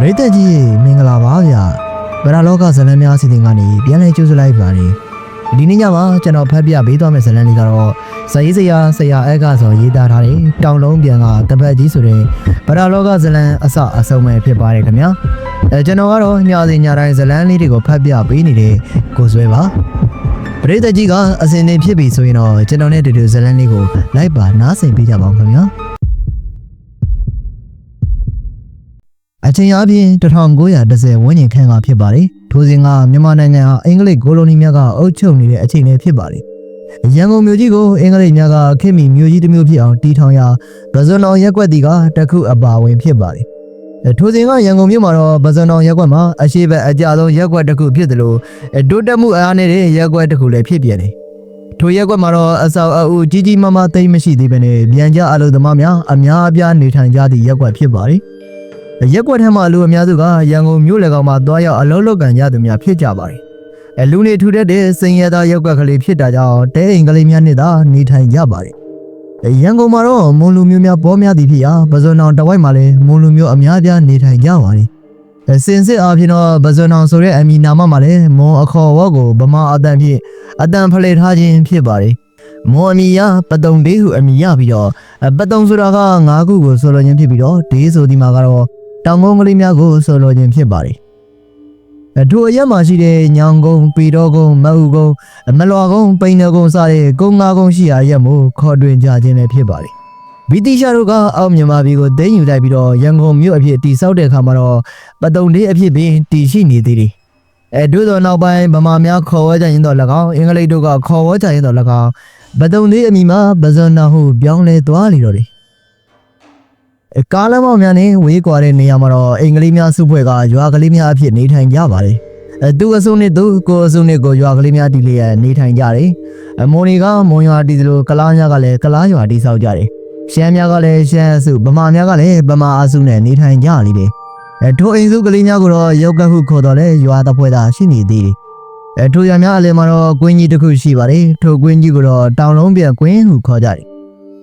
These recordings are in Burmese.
ပရိသတ်ကြီးမင်္ဂလာပါဗျာဗရာလောကဇလန်များအစီအစဉ်ကနေပြန်လည်ကြိုဆိုလိုက်ပါတယ်ဒီနေ့ညမှာကျွန်တော်ဖတ်ပြပေးသွားမယ့်ဇလန်လေးကတော့ဇရေးစရာဆရာအက်ကဆိုရေးသားထားတဲ့တောင်လုံးပြန်ကတပတ်ကြီးဆိုတဲ့ဗရာလောကဇလန်အစအဆုံးပဲဖြစ်ပါတယ်ခင်ဗျာအဲကျွန်တော်ကတော့ညစီညတိုင်းဇလန်လေးတွေကိုဖတ်ပြပေးနေတဲ့ကိုဆွဲပါပရိသတ်ကြီးကအစင်နေဖြစ်ပြီဆိုရင်တော့ကျွန်တော်နဲ့တူတူဇလန်လေးကိုလိုက်ပါနားဆင်ပေးကြပါဦးခင်ဗျာ အချိန်အပြင်1910ဝန်းကျင်ခန့်ကဖြစ်ပါတယ်။ထိုစဉ်ကမြန်မာနိုင်ငံဟာအင်္ဂလိပ်ကိုလိုနီများကအုပ်ချုပ်နေတဲ့အချိန်လေးဖြစ်ပါတယ်။ရန်ကုန်မြို့ကြီးကိုအင်္ဂလိပ်များကခေတ်မီမြို့ကြီးတစ်မျိုးဖြစ်အောင်တည်ထောင်ရာဗဇွန်အောင်ရက်ကွက်တီကတစ်ခုအပါဝင်ဖြစ်ပါတယ်။အဲထိုစဉ်ကရန်ကုန်မြို့မှာတော့ဗဇွန်အောင်ရက်ကွက်မှာအရှိဘက်အကြဆုံးရက်ကွက်တစ်ခုဖြစ်တယ်လို့အဲတိုးတက်မှုအားနေတဲ့ရက်ကွက်တစ်ခုလည်းဖြစ်ပြန်တယ်။ထိုရက်ကွက်မှာတော့အဆောက်အဦကြီးကြီးမားမားသိမ်းမရှိသေးဘဲနဲ့ပြန်ကြအလုပ်သမားများအများအပြားနေထိုင်ကြသည့်ရက်ကွက်ဖြစ်ပါတယ်။ ရက်ကွက်ထဲမှာလူအများစုကရန်ကုန်မြို့လေကောင်မှာသွားရောက်အလုပ်လုပ်ကန်ကြသူများဖြစ်ကြပါတယ်။အဲလူနေထူထပ်တဲ့စိန်ရသားရက်ကွက်ကလေးဖြစ်တာကြောင့်တဲအိမ်ကလေးများနဲ့သာနေထိုင်ကြပါတယ်။အဲရန်ကုန်မှာတော့မွန်လူမျိုးများပေါ်များသည်ဖြစ်ရာပဇွန်အောင်တဝိုက်မှာလည်းမွန်လူမျိုးအများပြားနေထိုင်ကြပါတယ်။အဲစင်စစ်အားဖြင့်တော့ပဇွန်အောင်ဆိုတဲ့အမည်နာမမှာလည်းမွန်အခေါ်ဝေါ်ကိုဗမာအတန်ဖြင့်အတန်ဖလှယ်ထားခြင်းဖြစ်ပါတယ်။မွန်အမည်ရပတုံဒေးဟုအမည်ရပြီးတော့အဲပတုံဆိုတာက၅ခုကိုဆိုလိုခြင်းဖြစ်ပြီးတော့ဒေးဆိုဒီမှာကတော့ တောင်ကုန်းကလေးများကိုဆိုလိုခြင်းဖြစ်ပါတယ်။အထူအရက်မှာရှိတဲ့ညောင်ကုန်း၊ပီတော်ကုန်း၊မအူကုန်း၊မလွာကုန်း၊ပိန်နကုန်းစတဲ့ကုန်းငါးကုန်းရှိရာရက်မို့ခေါ်တွင်ကြခြင်းလည်းဖြစ်ပါတယ်။ဗီတီရှာတို့ကအောက်မြန်မာပြည်ကိုသိမ်းယူလိုက်ပြီးတော့ရန်ကုန်မြို့အဖြစ်တည်ဆောက်တဲ့အခါမှာတော့ပတုံလေးအဖြစ်ပင်တည်ရှိနေသေးတယ်။အဲတို့သောနောက်ပိုင်းဗမာများခေါ်ဝဲကြရင်တော့၎င်းအင်္ဂလိပ်တို့ကခေါ်ဝဲကြရင်တော့၎င်းပတုံလေးအမိမှာပဇွန်နာဟုပြောင်းလဲသွားလေတော့တယ်အဲ ကားလမ်းမောင်များနဲ့ဝေးကွာတဲ့နေရာမှာတော့အင်္ဂလိပ်များစုဖွဲ့ကရွာကလေးများအဖြစ်နေထိုင်ကြပါတယ်။အဲသူအစုနဲ့သူကိုအစုနဲ့ကိုရွာကလေးများတီလျက်နေထိုင်ကြတယ်။အမွန်တွေကမွန်ရွာတီသလိုကလားများကလည်းကလားရွာတီဆောက်ကြတယ်။ရှမ်းများကလည်းရှမ်းအစုဗမာများကလည်းဗမာအစုနဲ့နေထိုင်ကြလိမ့်တယ်။အဲထိုအိမ်စုကလေးများကိုတော့ရုပ်ကဟုခေါ်တော်လဲရွာတစ်ဖွဲ့သာရှိနေသေးတယ်။အဲထိုရွာများအလယ်မှာတော့ကွင်းကြီးတစ်ခုရှိပါတယ်။ထိုကွင်းကြီးကိုတော့တောင်လုံးပြကွင်းဟုခေါ်ကြတယ်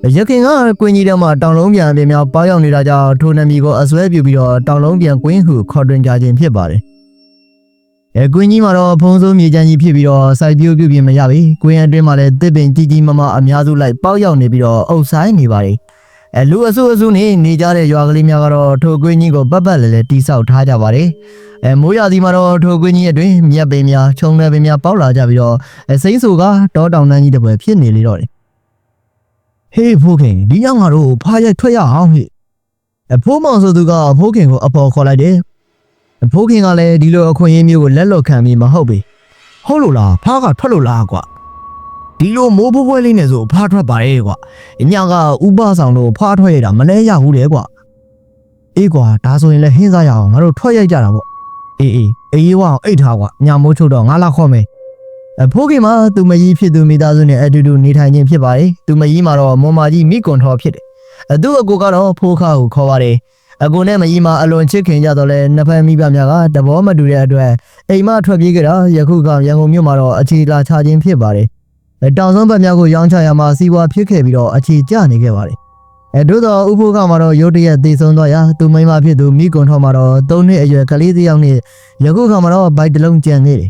ရခင်ကကွင်းကြီးထဲမှာတောင်လုံးပြန်အပြင်များပေါရောက်နေတာကြောင့်ထိုနမီကိုအစွဲပြုပြီးတော့တောင်လုံးပြန်ကွင်းဟုခေါ်တွင်ကြခြင်းဖြစ်ပါတယ်။အဲကွင်းကြီးမှာတော့ဖုံးစိုးမြေချမ်းကြီးဖြစ်ပြီးတော့စိုက်ပျိုးပြုပြင်မရပြီ။ကွင်းအတွင်းမှာလည်းတစ်ပင်ကြီးကြီးမားမားအများစုလိုက်ပေါရောက်နေပြီးတော့အုပ်ဆိုင်နေပါတယ်။အဲလူအစုအစုနေနေကြတဲ့ရွာကလေးများကတော့ထိုကွင်းကြီးကိုပတ်ပတ်လဲလဲတိဆောက်ထားကြပါတယ်။အဲမိုးရာသီမှာတော့ထိုကွင်းကြီးအတွင်းမြက်ပင်များခြုံနယ်ပင်များပေါက်လာကြပြီးတော့အဲစိမ့်ဆူကတောတောင်တန်းကြီးတစ်ပွဲဖြစ်နေလေတော့တယ် ဟေးဖိုးခင်ဒီညငါတို့ဖားရိုက်ထွက်ရအောင်ဟေ့အဖိုးမောင်ဆိုသူကအဖိုးခင်ကိုအပေါ်ခေါ်လိုက်တယ်အဖိုးခင်ကလည်းဒီလိုအခွင့်အရေးမျိုးကိုလက်လွတ်ခံပြီးမဟုတ်ပြီဟုတ်လို့လားဖားကထွက်လို့လားကွာဒီလိုမိုးဖိုးပွဲလေးနဲ့ဆိုဖားထွက်ပါရဲ့ကွာအညကဥပဆောင်လို့ဖားထွက်ရတာမလဲရဘူးလေကွာအေးကွာဒါဆိုရင်လည်းဟင်းစားရအောင်ငါတို့ထွက်ရိုက်ကြတာပေါ့အေးအေးအေးဝအောင်အိတ်ထားကွာညမိုးချုပ်တော့ငါလာခေါ်မယ် အဖိုးခင်မှာသူမကြီးဖြစ်သူမိသားစုနဲ့အတူတူနေထိုင်ခြင်းဖြစ်ပါတယ်။သူမကြီးမှာတော့မွန်မာကြီးမိကွန်ထော်ဖြစ်တယ်။အသူအကိုကတော့ဖိုးခါကိုခေါ်ပါတယ်။အကိုနဲ့မကြီးမှာအလွန်ချစ်ခင်ကြတော့လဲနှစ်ဖက်မိဘများကတဘောမတူတဲ့အတွက်အိမ်မထွက်ပြေးကြတာယခုကရန်ကုန်မြို့မှာတော့အခြေလာချခြင်းဖြစ်ပါတယ်။အဲတောင်ဆုံးဘက်များကိုရောင်းချရမှာစီးပွားဖြစ်ခဲ့ပြီးတော့အခြေကျနေခဲ့ပါတယ်။အဲတို့တော့ဥဖိုးကမှာတော့ရုတ်တရက်သေဆုံးသွားရာသူမိန်းမဖြစ်သူမိကွန်ထော်မှာတော့၃နှစ်အရွယ်ကလေးတစ်ယောက်နဲ့ယခုကမှာတော့ဘိုက်တစ်လုံးကျန်နေတယ်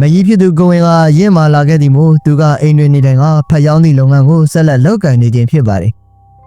မကြီးဖြစ်သူကိုဝင်ကရင့်မာလာခဲ့သည်မို့သူကအိမ်တွင်နေတိုင်ကဖတ်ရောင်းသည့်လုပ်ငန်းကိုဆက်လက်လုပ်ကိုင်နေခြင်းဖြစ်ပါတယ်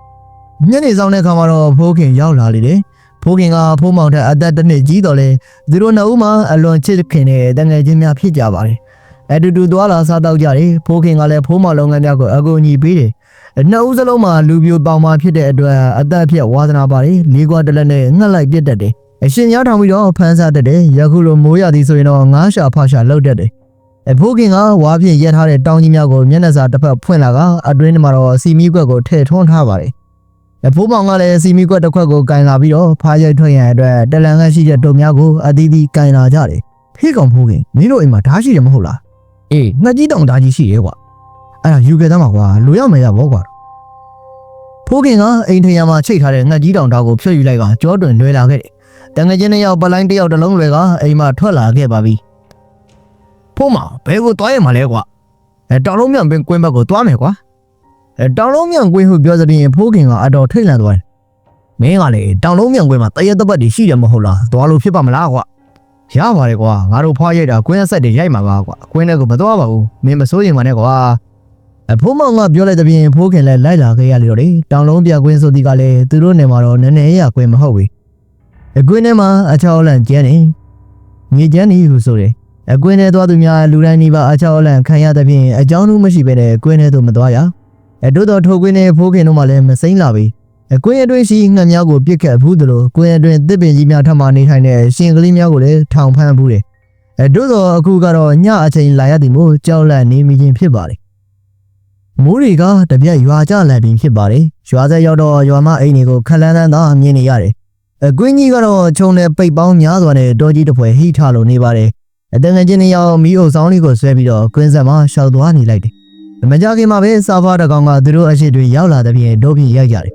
။ညနေဆောင်တဲ့အခါမှာတော့ဖိုးခင်ရောက်လာလေတယ်။ဖိုးခင်ကဖိုးမောင်ထက်အသက်တစ်နှစ်ကြီးတော်လဲသူတို့နှစ်ဦးမှအလွန်ချစ်ခင်တဲ့တငယ်ချင်းများဖြစ်ကြပါတယ်။အတူတူသွားလာစားတော့ကြတယ်။ဖိုးခင်ကလည်းဖိုးမောင်လုပ်ငန်းများကိုအကူအညီပေးတယ်။နှစ်ဦးစလုံးမှာလူပြိုပေါင်မာဖြစ်တဲ့အတွက်အသက်အဖြစ်ဝါသနာပါတယ်။လေးကွာတစ်လက်နဲ့ငှက်လိုက်ပြစ်တတ်တယ်။ အရှင်ရောက်ထောင်ပြီးတော့ဖမ်းစားတတ်တယ်။ယခုလိုမိုးရသည်ဆိုရင်တော့ငားရှာဖာရှာလောက်တတ်တယ်။အဖိုးခင်ကဝါဖြင့်ရက်ထားတဲ့တောင်းကြီးများကိုမျက်နှာစာတစ်ဖက်ဖွင့်လာကအတွင်းထဲမှာတော့စီမီကွက်ကိုထည့်ထွန်းထားပါတယ်။အဖိုးမောင်ကလည်းစီမီကွက်တစ်ခွက်ကိုကင်လာပြီးတော့ဖားရိုက်ထွက်ရန်အတွက်တလန်ကရှိတဲ့တုံများကိုအသီးသီးကင်လာကြတယ်။ဖေးကောင်ဖိုးခင်မင်းတို့အိမ်မှာဓာတ်ရှိတယ်မဟုတ်လား။အေးငှက်ကြီးတောင်ဓာတ်ကြီးရှိရဲ့ကွာ။အဲ့ဒါယူခဲ့သားမှာကွာလူရမယ်ရဘောကွာ။ဖိုးခင်ကအိမ်ထရံမှာချိတ်ထားတဲ့ငှက်ကြီးတောင်ဓာတ်ကိုဖြုတ်ယူလိုက်ကကြောတွင်လွဲလာခဲ့တယ်။ တန်ငယ်ချင်းတစ်ယောက်ပလိုင်းတစ်ယောက်တစ်လုံးလွယ်ကအိမ်မှာထွက်လာခဲ့ပါပြီ။ဖိုးမဘဲကိုသွားရမှာလဲကွာအဲတောင်လုံးမြန်ပင်ကွင်းဘက်ကိုသွားမယ်ကွာအဲတောင်လုံးမြန်ကွင်းဟုပြောစရင်ဖိုးခင်ကအတော်ထိတ်လန့်သွားတယ်မင်းကလေတောင်လုံးမြန်ကွင်းမှာတရက်တပတ်တည်းရှိတယ်မဟုတ်လားသွားလို့ဖြစ်ပါမလားကွာရပါတယ်ကွာငါတို့ဖွားရိုက်တာကွင်းဆက်တွေရိုက်မှာပါကွာကွင်းထဲကိုမသွားပါဘူးမင်းမစိုးရင်ပါနဲ့ကွာအဖိုးမောင်ကပြောလိုက်တဲ့ပြင်ဖိုးခင်လည်းလိုက်လာခဲ့ရလေတော့လေတောင်လုံးပြကွင်းဆိုဒီကလည်းသူတို့နေမှာတော့နည်းနည်းရကွင်းမဟုတ်ဘူး အကွင်းထဲမှာအချောက်လန့်ကျန်းနေမြေကျန်းနေဟုဆိုတယ်အကွင်းထဲသွားသူများလူတိုင်းဒီပါအချောက်လန့်ခံရတဲ့ပြင်အကြောင်းလို့မရှိဘဲနဲ့ကွင်းထဲသို့မသွားရအတို့တော်ထိုကွင်းနဲ့ဖိုးခင်တို့မှလည်းမစိမ့်လာပြီအကွင်းအတွင်းရှိငှက်များကိုပြစ်ခတ်ဘူးသလိုကွင်းအတွင်းတစ်ပင်ကြီးများထပ်မနေထိုင်တဲ့ရှင်ကလေးများကိုလည်းထောင်ဖမ်းဘူးတယ်။အဲတို့တော့အခုကတော့ညအချိန်လာရသည်မို့ကြောက်လန့်နေမိခြင်းဖြစ်ပါတယ်။မိုးတွေကတပြက်ရွာကြလန့်ပြီးဖြစ်ပါတယ်။ရွာဆက်ရောက်တော့ရွာမအိမ်တွေကိုခက်လန်းလန်းသာမြင်နေရတယ်။ အကွင်းကြီးကတော့ခြုံတဲ့ပိတ်ပေါင်းများစွာနဲ့တောကြီးတစ်ဖွဲဟိထလို့နေပါတယ်။အတန်ငယ်ချင်းနှစ်ယောက်မီးအုပ်ဆောင်လေးကိုဆွဲပြီးတော့ကွင်းဆက်မှာရှောက်သွားနေလိုက်တယ်။မကြခင်မှာပဲစာဖားတစ်ကောင်ကသူတို့အရှိတွေရောက်လာတဲ့ပြင်ဒုတ်ပြရိုက်ကြတယ်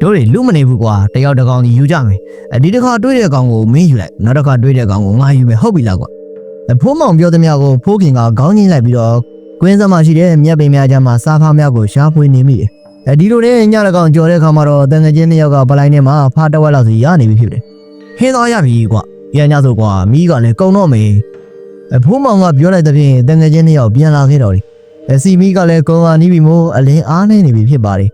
တို့တွေလူမနေဘူးကွာတယောက်တစ်ကောင်ကြီးယူကြမယ်အဒီတစ်ခါတွေးတဲ့ကောင်ကိုမင်းယူလိုက်နောက်တစ်ခါတွေးတဲ့ကောင်ကိုငါယူမယ်ဟုတ်ပြီလားကွာအဖိုးမောင်ပြောသမျှကိုဖိုးခင်ကခေါင်းကြီးလိုက်ပြီးတော့ကွင်းစမှာရှိတဲ့မြက်ပင်များကြားမှာစားဖားများကိုရှားဖွေနေမိတယ် အဲဒီလိုနဲ့ညတစ်ကောင်ကြော်တဲ့ခါမှာတော့တန်ငချင်းတစ်ယောက်ကပလိုက်ထဲမှာဖားတစ်ဝက်လောက်စီရနေပြီဖြစ်တယ်ဟင်းသွားရပြီကွာရညဆိုကွာမိကလည်းကုံတော့မေအဖိုးမောင်ကပြောလိုက်တဲ့ဖြင့်တန်ငချင်းတစ်ယောက်ပြန်လာခဲ့တော့တယ်အစီမိကလည်းကုံလာနီးပြီမို့အလင်းအားနေနေပြီဖြစ်ပါတယ်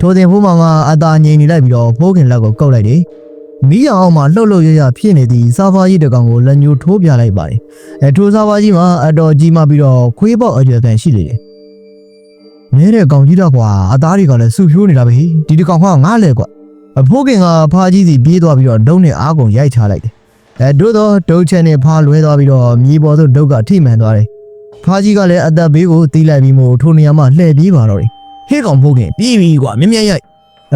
ထိုစဉ်ဖိုးမောင်ကအသာငြိမ်နေလိုက်ပြီးတော့ဖိုးခင်လက်ကိုကုတ်လိုက်တယ်။မီးရောင်အောင်မှာလှုပ်လှုပ်ရရဖြစ်နေသည့်စားဖားကြီးတစ်ကောင်ကိုလက်ညှိုးထိုးပြလိုက်ပါတယ်။အဲထိုစားဖားကြီးမှာအတော်ကြီးမှပြီးတော့ခွေးပေါက်အကျွယ်ကန်ရှိလေတယ်။ နဲတဲ့ကောင်ကြီးတော့ကွာအသားတွေကလည်းဆူဖြိုးနေတာပဲ။ဒီတစ်ကောင်ကငားလဲကွာ။အဖိုးခင်ကဖားကြီးစီပြေးသွားပြီးတော့ဒုံးနဲ့အားကုန်ရိုက်ချလိုက်တယ်။အဲတို့တော့ဒုတ်ချက်နဲ့ဖားလွဲသွားပြီးတော့မြေပေါ်သို့ဒုတ်ကထိမှန်သွားတယ်။ဖားကြီးကလည်းအသက်ဘေးကိုတီးလိုက်ပြီးမို့ထိုနေရာမှာလှည့်ပြေးပါတော့တယ်။ဟေးကောင်ဖိုးခင်ပြေးပြီကွာမြင်မြင်ရိုက်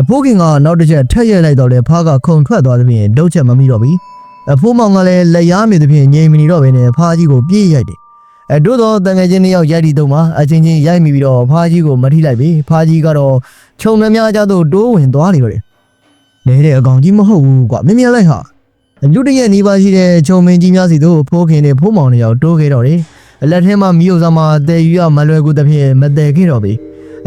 အဖိုးခင်ကနောက်တစ်ချက်ထက်ရိုက်လိုက်တော့လေဖားကခုံထွက်သွားတဲ့ပြင်ဒုတ်ချက်မမိတော့ဘူးအဖိုးမောင်ကလည်းလက်ရားမြေတဲ့ပြင်ငြိမ်မနေတော့ဘဲနဲ့ဖားကြီးကိုပြေးရိုက်တယ် အဲတို့တော့တန်ငယ်ချင်းနှစ်ယောက်ရိုက်တီတော့မှအချင်းချင်းရိုက်မိပြီးတော့ဖားကြီးကိုမထိလိုက်ပြီဖားကြီးကတော့ခြုံနှများကြသို့တိုးဝင်သွားနေတော့တယ်နေတဲ့အကောင်ကြီးမဟုတ်ဘူးကွာမြင်မြင်လိုက်ဟာလူတစ်ရက်နေပါရှိတဲ့ခြုံမင်းကြီးများစီတို့ဖိုးခင်နဲ့ဖိုးမောင်တွေရောက်တိုးခဲ့တော့တယ်လက်ထဲမှာမီးဥစားမှာတဲယူရမလွယ်ကူတဲ့ပြင်မတဲခဲ့တော့ပြီ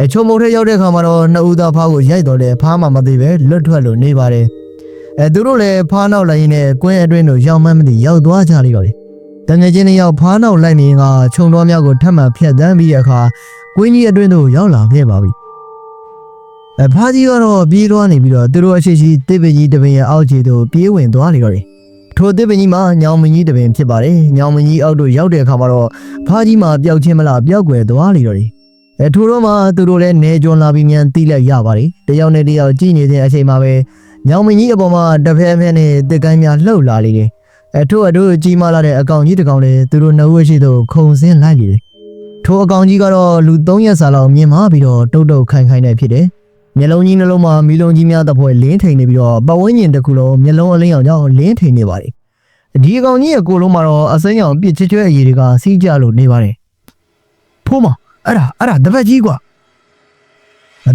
အချုံမုံထဲရောက်တဲ့ခါမှာတော့နှစ်ဦးသားဖားကိုရိုက်တော်တယ်ဖားမှမသိပဲလွတ်ထွက်လို့နေပါတယ်အဲသူတို့လည်းဖားနောက်လိုက်ရင်းနဲ့ကွင်းအတွင်းတို့ရောက်မှန်းမသိရောက်သွားကြလိမ့်တော့တယ် တငယ်ချင်းတွေရောက်ဖားနောက်လိုက်နေရင်ကခြုံတော်များကိုထပ်မံဖျက်တမ်းပြီးတဲ့အခါကွင်းကြီးအတွင်းတို့ရောက်လာခဲ့ပါပြီအဖားကြီးကတော့ပြေးသွားနေပြီးတော့သူတို့အရှိရှိတစ်ပင်ကြီးတစ်ပင်ရဲ့အောက်ခြေသို့ပြေးဝင်သွားနေတော့တယ်ထိုတစ်ပင်ကြီးမှာညောင်မင်းကြီးတစ်ပင်ဖြစ်ပါတယ်ညောင်မင်းကြီးအောက်တို့ရောက်တဲ့အခါမှာတော့ဖားကြီးမှာပျောက်ချင်းမလားပျောက်ွယ်သွားနေတော့တယ်အဲထိုတော့မှသူတို့လည်းနေကြွန်လာပြီးမြန်တီးလိုက်ရပါတယ်တယောက်နဲ့တယောက်ကြည့်နေတဲ့အချိန်မှာပဲညောင်မင်းကြီးအပေါ်မှာတစ်ဖက်ဖက်နဲ့တစ်ကိုင်းများလှုပ်လာလေတယ် အဲထို့အတို့ကြီးမားလာတဲ့အကောင်ကြီးတစ်ကောင်လည်းသူတို့နှုတ်ဝရှိသို့ခုံဆင်းလိုက်လေတယ်ထိုအကောင်ကြီးကတော့လူ3ရက်စာလောက်မြင်မာပြီးတော့တုတ်တုတ်ခိုင်ခိုင်နဲ့ဖြစ်တယ်မျက်လုံးကြီးနှလုံးမှာမီလုံးကြီးများတစ်ဖွဲလင်းထိန်နေပြီးတော့ပဝန်းကျင်တစ်ခုလုံးမျက်လုံးအလင်းအောင်ကြောင့်လင်းထိန်နေပါတယ်ဒီအကောင်ကြီးရဲ့ကိုယ်လုံးမှာတော့အစိမ်းရောင်ပြစ်ချွတ်ချွတ်အရည်တွေကစီးကြလို့နေပါတယ်ဖိုးမအဲ့ဒါအဲ့ဒါတပတ်ကြီးကွာ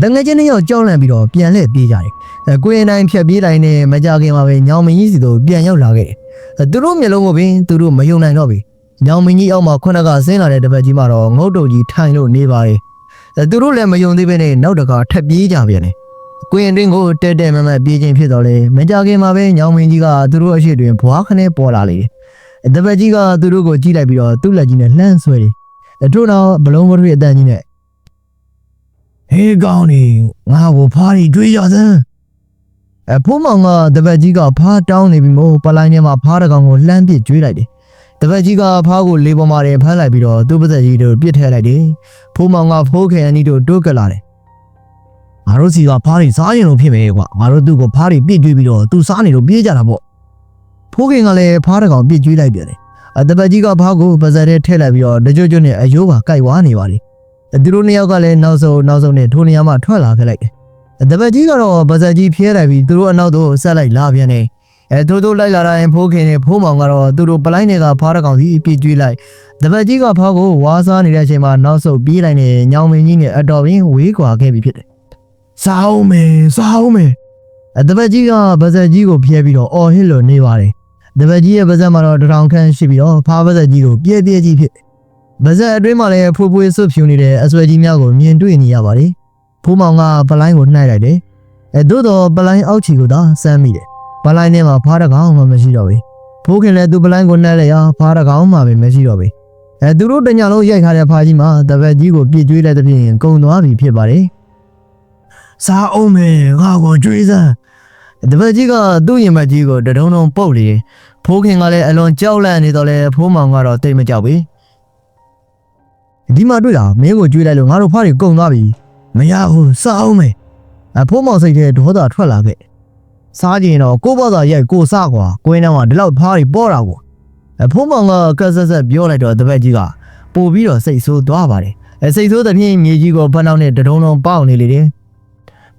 တငယ်ချင်းနှစ်ယောက်ကြောက်လန့်ပြီးတော့ပြန်လှည့်ပြေးကြတယ်အဲကိုရင်တိုင်းဖြတ်ပြေးတိုင်းနဲ့မကြခင်မှာပဲညောင်မင်းကြီးစီတို့ပြန်ရောက်လာခဲ့တယ်အဲသူတို့မျက်လုံးကိုပင်သူတို့မယုံနိုင်တော့ဘူးညောင်မင်းကြီးအောက်မှာခုနကဆင်းလာတဲ့တပတ်ကြီးမှာတော့ငုတ်တုတ်ကြီးထိုင်လို့နေပါရဲ့အဲသူတို့လည်းမယုံသေးပဲနဲ့နောက်တကထပ်ပြေးကြပြန်တယ်ကိုရင်တင်းကိုတဲတဲမမပြေးခြင်းဖြစ်တော့လေမကြခင်မှာပဲညောင်မင်းကြီးကသူတို့အရှိတွင်ဘွားခနဲ့ပေါ်လာလေတယ်တပတ်ကြီးကသူတို့ကိုကြည့်လိုက်ပြီးတော့သူ့လက်ကြီးနဲ့လှမ်းဆွဲတယ်အတို့တော့ဘလုံးမထွေအတန်ကြီးနဲ့ ဟေးကောင်းနေငါ့ကိုဖားရီတွေးရစမ်းအဖိုးမောင်ကတပတ်ကြီးကဖားတောင်းနေပြီမို့ပလိုင်းထဲမှာဖားတကောင်ကိုလှမ်းပစ်ကျွေးလိုက်တယ်တပတ်ကြီးကဖားကိုလေးပေါ်မှာတင်ဖမ်းလိုက်ပြီးတော့သူ့ပါသက်ကြီးတို့ပြစ်ထည့်လိုက်တယ်ဖိုးမောင်ကဖိုးခဲအနီးတို့တိုးကပ်လာတယ်ငါတို့စီကဖားရီစားရင်လို့ဖြစ်မယ်ကွာငါတို့သူ့ကိုဖားရီပြစ်ကျွေးပြီးတော့သူစားနေလို့ပြေးကြတာပေါ့ဖိုးခင်ကလည်းဖားတကောင်ပြစ်ကျွေးလိုက်ပြန်တယ်အတပတ်ကြီးကဖောက်ကိုပါဇက်ထဲထည့်လိုက်ပြီးတော့တကြွကြွနဲ့အယိုးပါကြိုက်ဝါနေပါလိအ သူတို့နှစ်ယောက်ကလည်းနောက်ဆုံးနောက်ဆုံးနဲ့ထိုနေရာမှာထွက်လာခဲ့လိုက်တယ်အတပတ်ကြီးကတော့ပါဇက်ကြီးဖျဲလိုက်ပြီးသူတို့အနောက်သို့ဆက်လိုက်လာပြန်တယ်အဲသူတို့လိုက်လာတိုင်းဖိုးခင်နဲ့ဖိုးမောင်ကတော့သူတို့ပလိုက်တွေကဖားတကောင်စီပြည့်ကျွေးလိုက်တပတ်ကြီးကဖောက်ကိုဝါစားနေတဲ့အချိန်မှာနောက်ဆုတ်ပြေးလိုက်နေညောင်မင်းကြီးနဲ့အတော်ပင်ဝေးကွာခဲ့ပြီဖြစ်တယ်စားအောင်မယ်စားအောင်မယ်အတပတ်ကြီးကပါဇက်ကြီးကိုဖျဲပြီးတော့အော်ဟစ်လို့နေပါတယ်တပတ်ကြီးရဲ့ပါဇက်မှာတော့တထောင်ခန့်ရှိပြီးတော့ဖားပါဇက်ကြီးကိုပြည့်ပြည့်ကြီးဖြစ် ပါဇက်အတွင်းမှာလည်းဖိုးဖွေးဆွဖြူနေတဲ့အဆွဲကြီးများကိုမြင်တွေ့နေရပါတယ်ဖိုးမောင်ကပလိုင်းကိုနှိုက်လိုက်တယ်အဲသို့တော့ပလိုင်းအောက်ချီကိုသာစမ်းမိတယ်ပလိုင်းထဲမှာဖားတကောင်မှမရှိတော့ဘူးဖိုးခင်လည်းသူပလိုင်းကိုနှက်လိုက်ရဖားတကောင်မှပဲမရှိတော့ဘူးအဲသူတို့တညလုံးရိုက်ထားတဲ့ဖားကြီးမှာတပည့်ကြီးကိုပြစ်ကျွေးလိုက်တဲ့ဖြင့်ကုံသွားပြီဖြစ်ပါတယ်စားအောင်မယ်ငါကိုကျွေးစမ်းတပည့်ကြီးကသူ့ရင်မကြီးကိုတဒုံဒုံပုတ်လေဖိုးခင်ကလည်းအလွန်ကြောက်လန့်နေတော့လေဖိုးမောင်ကတော့တိတ်မကြောက်ဘူး ဒီမှာတွေ့တာမင်းကိုကျွေးလိုက်လို့ငါတို့ဖားတွေကုံသွားပြီမရဘူးစားအောင်မယ်အဖိုးမောင်စိတ်ထဲဒေါသထွက်လာခဲ့စားကြရင်တော့ကိုယ့်ဘာသာရိုက်ကိုယ်စားကွာကိုင်းထဲမှာဒီလောက်ဖားတွေပေါ်တာကွာအဖိုးမောင်ကကက်ဆက်ဆက်ပြောလိုက်တော့တပည့်ကြီးကပို့ပြီးတော့စိတ်ဆိုးသွားပါတယ်အစိတ်ဆိုးတဲ့ဖြင့်မြေကြီးကိုဖက်နောက်နဲ့တဒုံဒုံပေါက်နေလေတယ်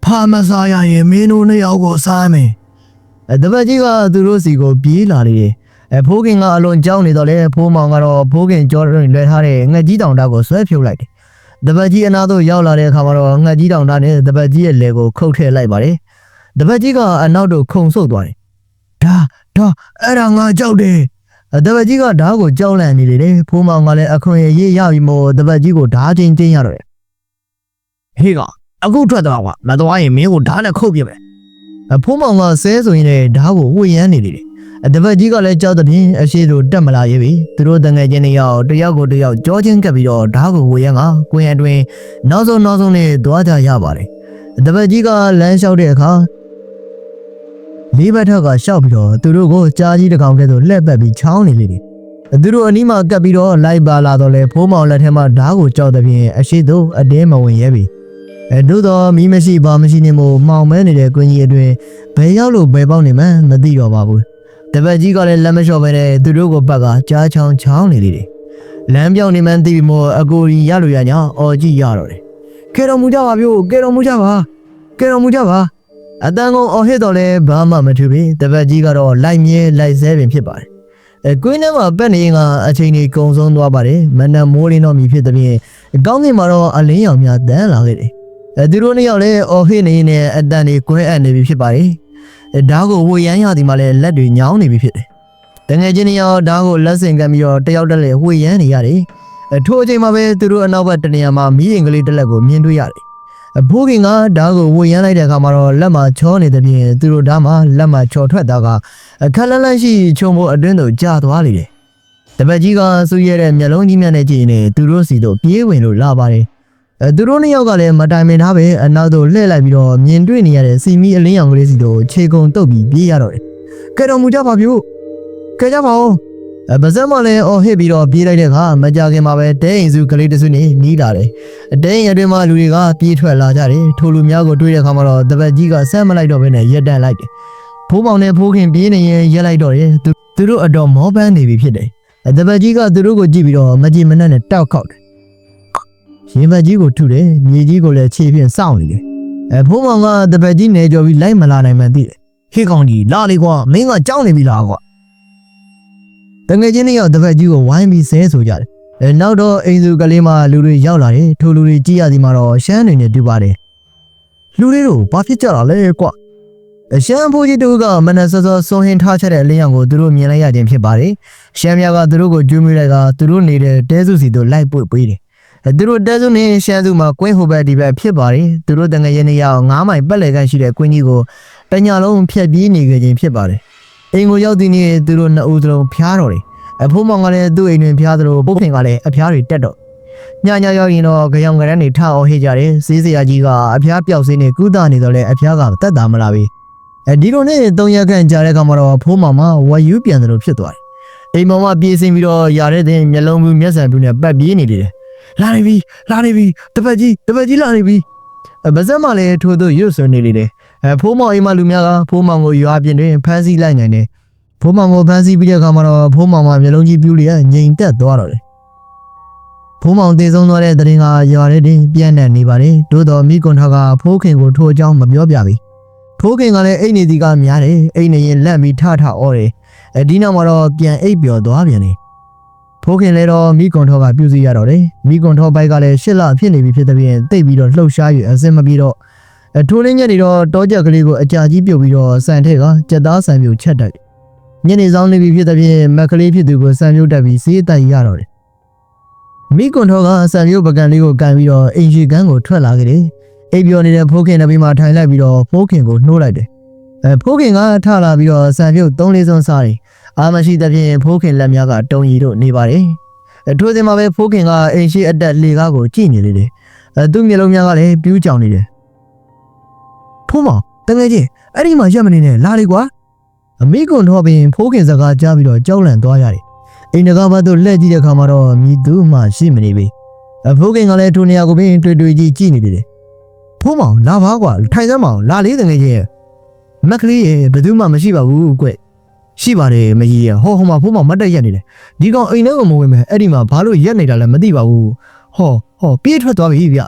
ဖာမစားရရင်မင်းတို့နှစ်ယောက်ကိုစားမယ်အဲတပည့်ကြီးကသူတို့စီကိုပြေးလာလေတယ် အဖိုးခင်ကအလွန်ကြောက်နေတော့လေဖိုးမောင်ကတော့ဖိုးခင်ကြောတွင်လွှဲထားတဲ့ငှက်ကြီးတောင်တာကိုဆွဲဖြုတ်လိုက်တယ်တပည့်ကြီးအနာသို့ရောက်လာတဲ့အခါမှာတော့ငှက်ကြီးတောင်တာနဲ့တပည့်ကြီးရဲ့လေကိုခုတ်ထည့်လိုက်ပါတယ်တပည့်ကြီးကအနောက်တို့ခုန်ဆုတ်သွားတယ်ဒါဒါအဲ့ဒါငါကြောက်တယ်တပည့်ကြီးကဓာတ်ကိုကြောက်လန့်နေလေတယ်ဖိုးမောင်ကလည်းအခွင့်အရေးရပြီမို့တပည့်ကြီးကိုဓာတ်ချင်းချင်းရတော့တယ်ဟေးကအခုထွက်သွားကွာမသွားရင်မင်းကိုဓာတ်နဲ့ခုတ်ပြမယ်အဖိုးမောင်ကဆဲဆိုရင်လည်းဓာတ်ကိုဝှေ့ရမ်းနေလေတယ် အတပတ်ကြီးကလည်းကြောက်တဲ့ပြင်အရှိတို့တက်မလာရေးပြီသူတို့တငယ်ချင်းတွေရောက်တယောက်ကိုတယောက်ကြောချင်းကပ်ပြီးတော့ဓာတ်ကိုဝေရန်ကကိုရင်အတွင်းနောက်ဆုံးနောက်ဆုံးနဲ့သွားကြရပါတယ်အတပတ်ကြီးကလမ်းလျှောက်တဲ့အခါလေးဘက်ထက်ကရှောက်ပြီးတော့သူတို့ကိုကြားကြီးတစ်ကောင်ကဲ့သို့လှည့်ပတ်ပြီးချောင်းနေလေတယ်သူတို့အနီးမှာကပ်ပြီးတော့လိုက်ပါလာတော့လေဖိုးမောင်လက်ထဲမှာဓာတ်ကိုကြောက်တဲ့ပြင်အရှိတို့အတင်းမဝင်ရဲပြီအဲတို့တော့မီးမရှိပါမရှိနေမို့မှောင်မဲနေတဲ့ကွင်းကြီးအတွင်းဘယ်ရောက်လို့ဘယ်ပေါက်နေမှန်းမသိတော့ပါဘူး တပတ်ကြီးကလည်းလက်မလျှော့ပဲနဲ့သူတို့ကိုပတ်ကကြားချောင်းချောင်းနေလေတယ်။လမ်းပြောင်းနေမှန်းသိပြီးမို့အကိုကြီးရလို့ရညာအော်ကြည့်ရတော့တယ်။ကဲတော်မူကြပါဗျို့ကဲတော်မူကြပါကဲတော်မူကြပါအတန်ကုန်အော်ဟစ်တော့လဲဘာမှမထူပြီတပတ်ကြီးကတော့လိုက်မြဲလိုက်ဆဲပင်ဖြစ်ပါတယ်။အဲကွင်းထဲမှာပက်နေရင်ကအချိန်ကြီးကုံဆုံးသွားပါတယ်။မနက်မိုးလင်းတော့မြည်ဖြစ်တဲ့ပြင်ကောင်းကင်မှာတော့အလင်းရောင်များတန်းလာခဲ့တယ်။အဲသူတို့နှစ်ယောက်လည်းအော်ဟစ်နေနေအတန်ကြီးကွဲအပ်နေပြီဖြစ်ပါတယ်။ ဓာတ်ကိုဝေရမ်းရသည်မှာလည်းလက်တွေညောင်းနေပြီဖြစ်တယ်။တငယ်ချင်းတွေရောဓာတ်ကိုလက်ဆင်ကပ်ပြီးတော့တယောက်တက်လေဝေရမ်းနေရတယ်။အထို့အချိန်မှာပဲသူတို့အနောက်ဘက်တနေရာမှာမီးရင်ကလေးတစ်လက်ကိုမြင်တွေ့ရတယ်။အဖိုးခင်ကဓာတ်ကိုဝေရမ်းလိုက်တဲ့အခါမှာတော့လက်မှာချောနေတဲ့ပြင်သူတို့ဓာတ်မှာလက်မှာချော်ထွက်တာကအခက်လန်းလန်းရှိခြုံဖို့အတွင်းသို့ကျသွားလေတယ်။တပတ်ကြီးကစူးရဲတဲ့မျက်လုံးကြီးမြတ်နဲ့ကြည့်နေသူတို့စီတို့ပြေးဝင်လို့လာပါတယ်။အဲ သူတို့နှစ်ယောက်ကလည်းမတိုင်ပင်ထားပဲအနောက်သို့လှည့်လိုက်ပြီးတော့မြင်တွေ့နေရတဲ့စီမီအလင်းရောင်ကလေးစီတို့ခြေကုံတုပ်ပြီးပြေးရတော့တယ်။ကဲတော်မူကြပါဗျို့။ကဲကြပါဦး။အဲဗဇက်မလည်းအော်ဟစ်ပြီးတော့ပြေးလိုက်တဲ့အခါမကြခင်မှာပဲတဲရင်စုကလေးတစ်စုနေနီးလာတယ်။အတဲရင်အတွင်းမှာလူတွေကပြေးထွက်လာကြတယ်။ထိုလူများကိုတွေ့တဲ့အခါမှာတော့တပတ်ကြီးကဆက်မလိုက်တော့ဘဲနဲ့ရက်တန့်လိုက်တယ်။ဖိုးပေါင်နဲ့ဖိုးခင်ပြေးနေရင်ရက်လိုက်တော့တယ်။သူသူတို့အတော်မောပန်းနေပြီဖြစ်တယ်။အဲတပတ်ကြီးကသူတို့ကိုကြည့်ပြီးတော့မကြည့်မနှက်နဲ့တောက်ခောက်တယ်။ ရင်ဘတ်ကြီးကိုထုတယ်။မြေကြီးကိုလည်းခြေဖြင့်စောင့်နေတယ်။အဲဖိုးမောင်ကတပတ်ကြီးနေကြော်ပြီးလိုက်မလာနိုင်မှန်းသိတယ်။ခေကောင်ကြီးလာလေကွာမင်းကကြောက်နေပြီလားကွာ။တငယ်ချင်းတွေရောက်တပတ်ကြီးကိုဝိုင်းပြီးဆဲဆိုကြတယ်။အဲနောက်တော့အိမ်စုကလေးမှလူတွေရောက်လာတယ်။ထိုလူတွေကြည့်ရသည်မှာတော့ရှမ်းနေနေတူပါတယ်။လူတွေတို့ဘာဖြစ်ကြတာလဲကွာ။အရှမ်းဖိုးကြီးတို့ကမနက်စောစောစွန်ဟင်ထားချက်တဲ့အလင်းရောင်ကိုသူတို့မြင်လိုက်ရခြင်းဖြစ်ပါတယ်။ရှမ်းများကသူတို့ကိုကျွေးမွေးလိုက်ကသူတို့နေတဲ့တဲစုစီတို့လိုက်ပွေပေးတယ်။အဲ သူတို့တဲစုနဲ့ရှမ်းစုမှာကွင်းဟိုဘက်ဒီဘက်ဖြစ်ပါတယ်။သူတို့တငယ်ချင်းတွေရောက်9မိုင်ပတ်လည်ကန်ရှိတဲ့ကွင်းကြီးကိုတညလုံးဖြတ်ပြေးနေကြခြင်းဖြစ်ပါတယ်။အိမ်ကိုရောက်တဲ့နေ့သူတို့နှစ်ဦးစလုံးဖျားတော့တယ်။အဖိုးမောင်ကလည်းသူ့အိမ်တွင်ဖျားသလိုပုတ်ဖင်ကလည်းအဖျားတွေတက်တော့ညညရောက်ရင်တော့ကြောင်ကရန်တွေထအောင်ဟေ့ကြတယ်။စေးစရာကြီးကအဖျားပျောက်စင်းနေကုသနေတော့လေအဖျားကတက်တာမလားပြီ။အဲဒီလိုနဲ့၃ရက်ခန့်ကြာတဲ့အခါမှာတော့ဖိုးမောင်မဝါယူပြန်တယ်လို့ဖြစ်သွားတယ်။အိမ်မောင်မပြေးစင်းပြီးတော့ရတဲ့တဲ့မျက်လုံးဘူးမျက်စံဘူးနဲ့ပတ်ပြေးနေလေတယ်။ လာနေပြီလာနေပြီတပတ်ကြီးတပတ်ကြီးလာနေပြီ။အဗဇက်မလည်းထိုးသူရွတ်ဆွနေလေတယ်။အဲဖိုးမောင်အိမ်မလူများကဖိုးမောင်ကိုရွာပြင်တွင်ဖမ်းဆီးလိုက်နိုင်တယ်။ဖိုးမောင်ကိုဖမ်းဆီးပြီးတဲ့အခါမှာတော့ဖိုးမောင်မမျက်လုံးကြီးပြူးလျက်ငြိမ်သက်သွားတော့တယ်။ဖိုးမောင်တည်ဆုံးသွားတဲ့တဲ့ရင်ကရွာထဲတင်ပြန့်နှံ့နေပါတယ်။သို့တော်မိကွန်ထောက်ကဖိုးခင်ကိုထိုးအကြောင်းမပြောပြဘူး။ဖိုးခင်ကလည်းအိတ်နေစီကများတယ်။အိတ်နေရင်လက်ပြီးထထအော်တယ်။အဲဒီနောက်မှာတော့ပြန်အိတ်ပျော်သွားပြန်တယ်။ ဖိုးခင်လည်းတော့မိကွန်ထောက်ကပြုစုရတော့တယ်။မိကွန်ထောဘိုက်ကလည်းရှစ်လဖြစ်နေပြီဖြစ်တဲ့ပြင်တိတ်ပြီးတော့လှုပ်ရှား၍အစင်မပြေတော့အထိုးလင်းညက်နေတော့တောကြက်ကလေးကိုအကြာကြီးပြုတ်ပြီးတော့စံထက်ကကြက်သားဆံပြုတ်ချက်တက်တယ်။ညနေဆောင်နေပြီဖြစ်တဲ့ပြင်မက်ကလေးဖြစ်သူကိုဆံပြုတ်တက်ပြီးစေးတက်ရတော့တယ်။မိကွန်ထောကဆံပြုတ်ပကံလေးကိုကန်ပြီးတော့အင်ဂျီကန်ကိုထွက်လာခဲ့တယ်။အိပ်ပျော်နေတဲ့ဖိုးခင်တပီမှာထိုင်လိုက်ပြီးတော့ဖိုးခင်ကိုနှိုးလိုက်တယ်အဲဖိုးခင်ကထလာပြီးတော့ဆန်ပြုတ်၃လေးစွန်းစားတယ် အာမရှိသဖြင့်ဖိုးခင်လက်များကတုံရီတို့နေပါတယ်အဲထိုစဉ်မှာပဲဖိုးခင်ကအိမ်ရှိအတက်လေကားကိုကြည့်နေလေတယ်အဲသူ့မျက်လုံးများကလည်းပြူးကြောင်နေတယ်ဖိုးမောင်တကယ်ချင်းအဲ့ဒီမှာရက်မနေနဲ့လာလေကွာအမိကွန်တော့ပင်ဖိုးခင်စကားကြားပြီးတော့ကြောက်လန့်သွားရတယ်အိမ်တကားဘက်သို့လှည့်ကြည့်တဲ့အခါမှာတော့မြည်သူမှရှိမနေပြီအဖိုးခင်ကလည်းထိုနေရာကိုပင်တွေ့တွေ့ကြီးကြည့်နေတယ်ဖိုးမောင်လာပါကွာထိုင်စမ်းမောင်လာလေးတကယ်ချင်းမက်ကလေးရဲ့ဘယ်သူမှမရှိပါဘူးကွ ရှိပါတယ်မကြီးရဲ့ဟောဟိုမှာဖိုးမောင်မတ်တက်ရက်နေတယ်ဒီကောင်အိမ်ထဲကိုမဝင်မဲ့အဲ့ဒီမှာဘာလို့ရက်နေတာလဲမသိပါဘူးဟောဟောပြေးထွက်သွားပြီဗျ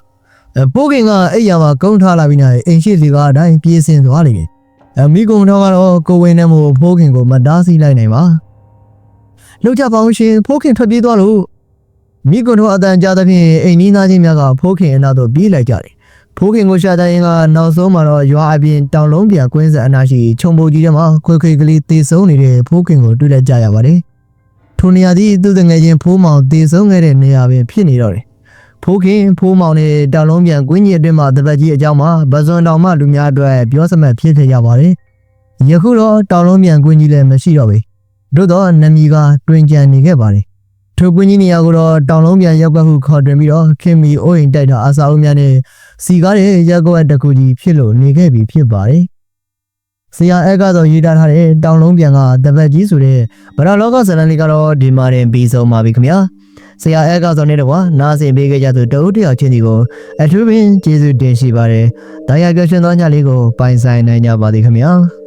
အဲပိုးခင်ကအဲ့ရမှာကုန်းထားလာပြီးနေအိမ်ရှိစီကအတိုင်းပြေးစင်သွားလိမ့်မယ်အမိကုံတော့ကတော့ကိုဝင်းနဲ့မို့ဖိုးခင်ကိုမတားဆီးလိုက်နိုင်ပါလောက်ကြပါအောင်ရှင်ဖိုးခင်ထွက်ပြေးသွားလို့မိကုံတော့အတန်ကြားသဖြင့်အိမ်နီးသားချင်းများကဖိုးခင်အနာတို့ပြေးလိုက်ကြတယ် ဖိုးခင်ကိုရှာတဲ့ရင်ကနောက်ဆုံးမှာတော့ရွာအပြင်တောင်လုံးပြန်ကွင်းဆက်အနာရှိခြုံပိုကြီးထဲမှာခွေခွေကလေးတေဆုံးနေတဲ့ဖိုးခင်ကိုတွေ့လက်ကြရပါတယ်ထိုနေရာသည်သူ့တငယ်ချင်းဖိုးမောင်တေဆုံးခဲ့တဲ့နေရာပင်ဖြစ်နေတော့တယ်ဖိုးခင်ဖိုးမောင်နဲ့တောင်လုံးပြန်ကွင်းကြီးအတွင်းမှာတပတ်ကြီးအကြောင်းမှာဗဇွန်တောင်မှလူများအတွက်ပြောစမှတ်ဖြစ်ခဲ့ကြပါတယ်ယခုတော့တောင်လုံးပြန်ကွင်းကြီးလည်းမရှိတော့ဘူးသို့တော့နမီကတွင်ကြံနေခဲ့ပါတယ်ထိုကွင်းကြီးနေရာကိုတော့တောင်လုံးပြန်ရောက်ကွက်ဟုခေါ်တွင်ပြီးတော့ခင်မီအိုးအိမ်တိုက်တာအစာအုပ်များနဲ့ စီကားတဲ့ရက်ကွက်တစ်ခုကြီးဖြစ်လို့နေခဲ့ပြီဖြစ်ပါတယ်။ဆရာအဲကတော့ရေးထားတဲ့တောင်လုံးပြန်ကတပတ်ကြီးဆိုတဲ့ဗရာလောကဇလန်လေးကတော့ဒီမှာတင်ပြီးဆုံးပါပြီခင်ဗျာ။ဆရာအဲကတော့နေတော့နားဆင်ပေးကြကြသူတအုပ်တယောက်ချင်းဒီကိုအထူးပင်ကျေးဇူးတင်ရှိပါတယ်။ဒါရကြရှင်သောညလေးကိုပိုင်ဆိုင်နိုင်ကြပါသည်ခင်ဗျာ။